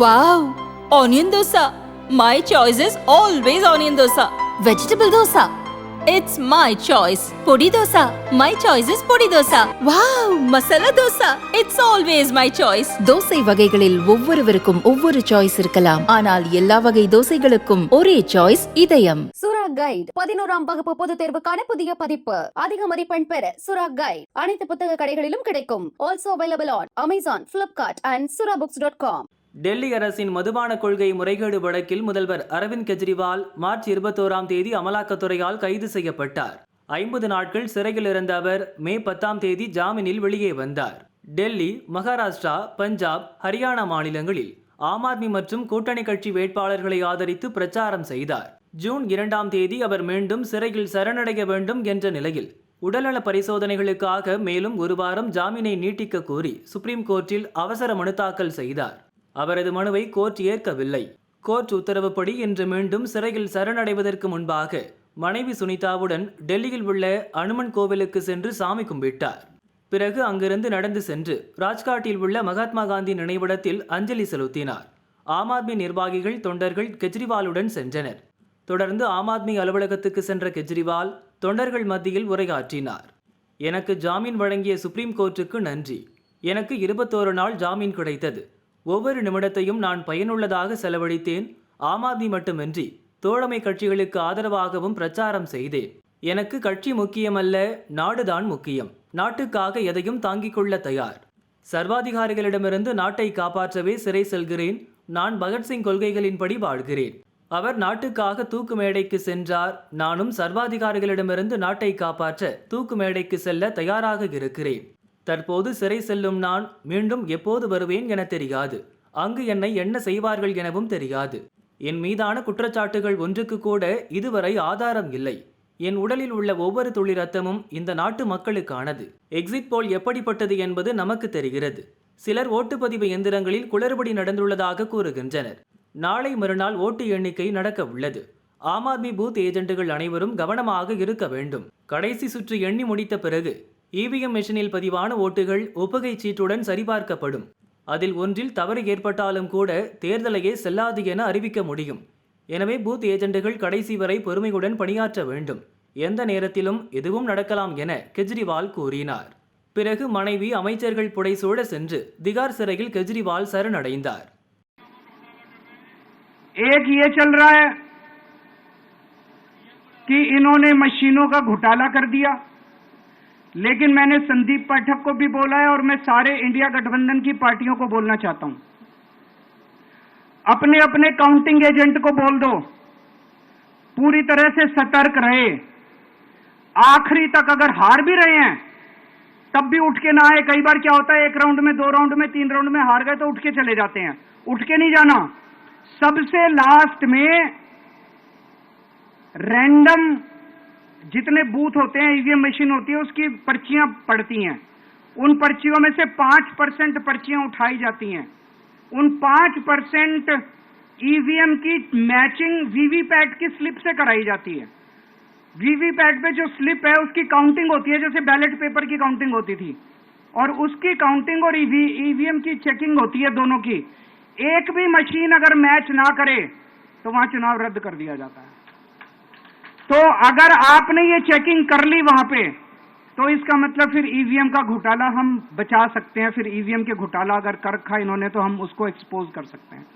Wow onion dosa. My choice is always onion dosa. Vegetable dosa. It's my choice podi dosa. My choice is podi dosa. Wow masala dosa. It's always my choice dosa வகைகளில் ஒவ்வொருவருக்கும் ஒவ்வொரு choice இருக்கலாம் ஆனால் எல்லா வகை தோசைகளுக்கும் ஒரே choice இதயம் சுரா கைட் பதினோராம் வகுப்பு பொதுத் தேர்வுக்கான புதிய பதிப்பு அதிக மதிப்பெண் பெற சுரா கைட் அனைத்து புத்தக கடைகளிலும் கிடைக்கும் also available on Amazon Flipkart and Sura books dot com Delhi அரசின் மதுபான கொள்கை முறைகேடு வழக்கில் முதல்வர் அரவிந்த் கெஜ்ரிவால் மார்ச் இருபத்தோராம் தேதி அமலாக்கத்துறையால் கைது செய்யப்பட்டார். ஐம்பது நாட்கள் சிறையில் இருந்த அவர் மே பத்தாம் தேதி ஜாமீனில் வெளியே வந்தார். டெல்லி மகாராஷ்டிரா பஞ்சாப் ஹரியானா மாநிலங்களில் ஆம் ஆத்மி மற்றும் கூட்டணி கட்சி வேட்பாளர்களை ஆதரித்து பிரச்சாரம் செய்தார். ஜூன் இரண்டாம் தேதி அவர் மீண்டும் சிறையில் சரணடைய வேண்டும் என்ற நிலையில் உடல்நல பரிசோதனைகளுக்காக மேலும் ஒரு வாரம் ஜாமீனை நீட்டிக்க கோரி சுப்ரீம் கோர்ட்டில் அவசர மனு தாக்கல் செய்தார். அவரது மனுவை கோர்ட் ஏற்கவில்லை. கோர்ட் உத்தரவுப்படி இன்று மீண்டும் சிறையில் சரணடைவதற்கு முன்பாக மனைவி சுனிதாவுடன் டெல்லியில் உள்ள அனுமன் கோவிலுக்கு சென்று சாமி கும்பிட்டார். பிறகு அங்கிருந்து நடந்து சென்று ராஜ்காட்டில் உள்ள மகாத்மா காந்தி நினைவிடத்தில் அஞ்சலி செலுத்தினார். ஆம் ஆத்மி நிர்வாகிகள் தொண்டர்கள் கெஜ்ரிவாலுடன் சென்றனர். தொடர்ந்து ஆம் ஆத்மி அலுவலகத்துக்கு சென்ற கெஜ்ரிவால் தொண்டர்கள் மத்தியில் உரையாற்றினார். எனக்கு ஜாமீன் வழங்கிய சுப்ரீம் கோர்ட்டுக்கு நன்றி. எனக்கு இருபத்தோரு நாள் ஜாமீன் கிடைத்தது. ஒவ்வொரு நிமிடத்தையும் நான் பயனுள்ளதாக செலவழித்தேன். ஆம் ஆத்மி மட்டுமின்றி தோழமை கட்சிகளுக்கு ஆதரவாகவும் பிரச்சாரம் செய்தேன். எனக்கு கட்சி முக்கியமல்ல நாடுதான் முக்கியம். நாட்டுக்காக எதையும் தாங்கிக் கொள்ள தயார். சர்வாதிகாரிகளிடமிருந்து நாட்டை காப்பாற்றவே சிறை செல்கிறேன். நான் பகத்சிங் கொள்கைகளின்படி வாழ்கிறேன். அவர் நாட்டுக்காக தூக்கு மேடைக்கு சென்றார். நானும் சர்வாதிகாரிகளிடமிருந்து நாட்டை காப்பாற்ற தூக்கு மேடைக்கு செல்ல தயாராக இருக்கிறேன். தற்போது சிறை செல்லும் நான் மீண்டும் எப்போது வருவேன் என தெரியாது. அங்கு என்னை என்ன செய்வார்கள் எனவும் தெரியாது. என் மீதான குற்றச்சாட்டுகள் ஒன்றுக்கு கூட இதுவரை ஆதாரம் இல்லை. என் உடலில் உள்ள ஒவ்வொரு துளி ரத்தமும் இந்த நாட்டு மக்களுக்கானது. எக்ஸிட் போல் எப்படிப்பட்டது என்பது நமக்கு தெரிகிறது. சிலர் ஓட்டுப்பதிவு எந்திரங்களில் குளறுபடி நடந்துள்ளதாக கூறுகின்றனர். நாளை மறுநாள் ஓட்டு எண்ணிக்கை நடக்க உள்ளது. ஆம் ஆத்மி பூத் ஏஜென்ட்டுகள் அனைவரும் கவனமாக இருக்க வேண்டும். கடைசி சுற்று எண்ணி முடித்த பிறகு இவிஎம் மெஷினில் பதிவான ஓட்டுகள் ஒப்புகை சீட்டுடன் சரிபார்க்கப்படும் அதில் ஒன்றில் தவறு ஏற்பட்டாலும் கூட தேர்தலையே செல்லாது என அறிவிக்க முடியும் எனவே பூத் ஏஜென்ட்டுகள் கடைசி வரை பொறுமையுடன் பணியாற்ற வேண்டும் எந்த நேரத்திலும் எதுவும் நடக்கலாம் என கெஜ்ரிவால் கூறினார் பிறகு மனைவி அமைச்சர்கள் புடைசூழ சென்று திகார் சிறையில் கெஜ்ரிவால் சரணடைந்தார் एक ये चल रहा है कि इन्होंने मशीनों का घोटाला कर दिया लेकिन मैंने संदीप पाठक को भी बोला है और मैं सारे इंडिया गठबंधन की पार्टियों को बोलना चाहता हूँ। अपने अपने काउंटिंग एजेंट को बोल दो। पूरी तरह से सतर्क रहे। आखिरी तक अगर हार भी रहे हैं, तब भी उठ के ना आए। कई बार क्या होता है, एक राउंड में, दो राउंड में, तीन राउंड में हार गए तो उठ के चले जाते हैं। उठ के नहीं जाना। सबसे लास्ट में रैंडम जितने बूथ होते हैं, ईवीएम मशीन होती है, उसकी पर्चियाँ पड़ती हैं। उन पर्चियों में से पाँच परसेंट पर्चियाँ उठाई जाती हैं। उन पाँच परसेंट ईवीएम की मैचिंग वीवीपैट की स्लिप से कराई जाती है। वीवीपैट पे जो स्लिप है, उसकी काउंटिंग होती है, जैसे बैलेट पेपर की काउंटिंग होती थी। और उसकी काउंटिंग और ईवीएम की चेकिंग होती है दोनों की। एक भी मशीन अगर मैच ना करे तो वहाँ चुनाव रद्द कर दिया जाता है। तो अगर आपने ये चेकिंग कर ली वहाँ पे तो इसका मतलब फिर ईवीएम का घोटाला हम बचा सकते हैं। फिर ईवीएम के घोटाला अगर कर रखा इन्होंने तो हम उसको एक्सपोज कर सकते हैं।